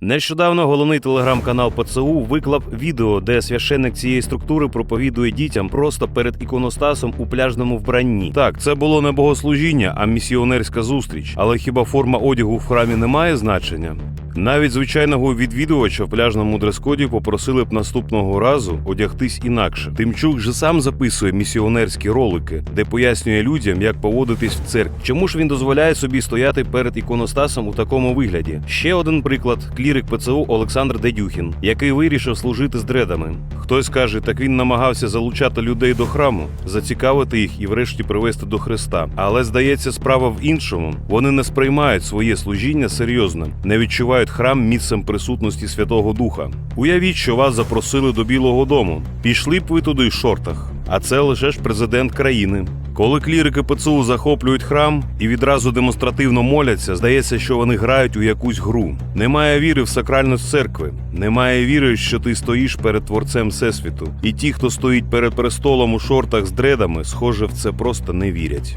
Нещодавно головний телеграм-канал ПЦУ виклав відео, де священник цієї структури проповідує дітям просто перед іконостасом у пляжному вбранні. Так, це було не богослужіння, а місіонерська зустріч. Але хіба форма одягу в храмі не має значення? Навіть звичайного відвідувача в пляжному дрес-коді попросили б наступного разу одягтись інакше. Тимчук же сам записує місіонерські ролики, де пояснює людям, як поводитись в церкві. Чому ж він дозволяє собі стояти перед іконостасом у такому вигляді? Ще один приклад: клірик ПЦУ Олександр Дедюхін, який вирішив служити з дредами. Хтось каже, так він намагався залучати людей до храму, зацікавити їх і врешті привести до Христа. Але здається, справа в іншому. Вони не сприймають своє служіння серйозно, не відчувають храм місцем присутності Святого Духа. Уявіть, що вас запросили до Білого Дому. Пішли б ви туди в шортах. А це лише ж президент країни. Коли клірики ПЦУ захоплюють храм і відразу демонстративно моляться, здається, що вони грають у якусь гру. Немає віри в сакральність церкви, немає віри, що ти стоїш перед творцем всесвіту. І ті, хто стоїть перед престолом у шортах з дредами, схоже, в це просто не вірять.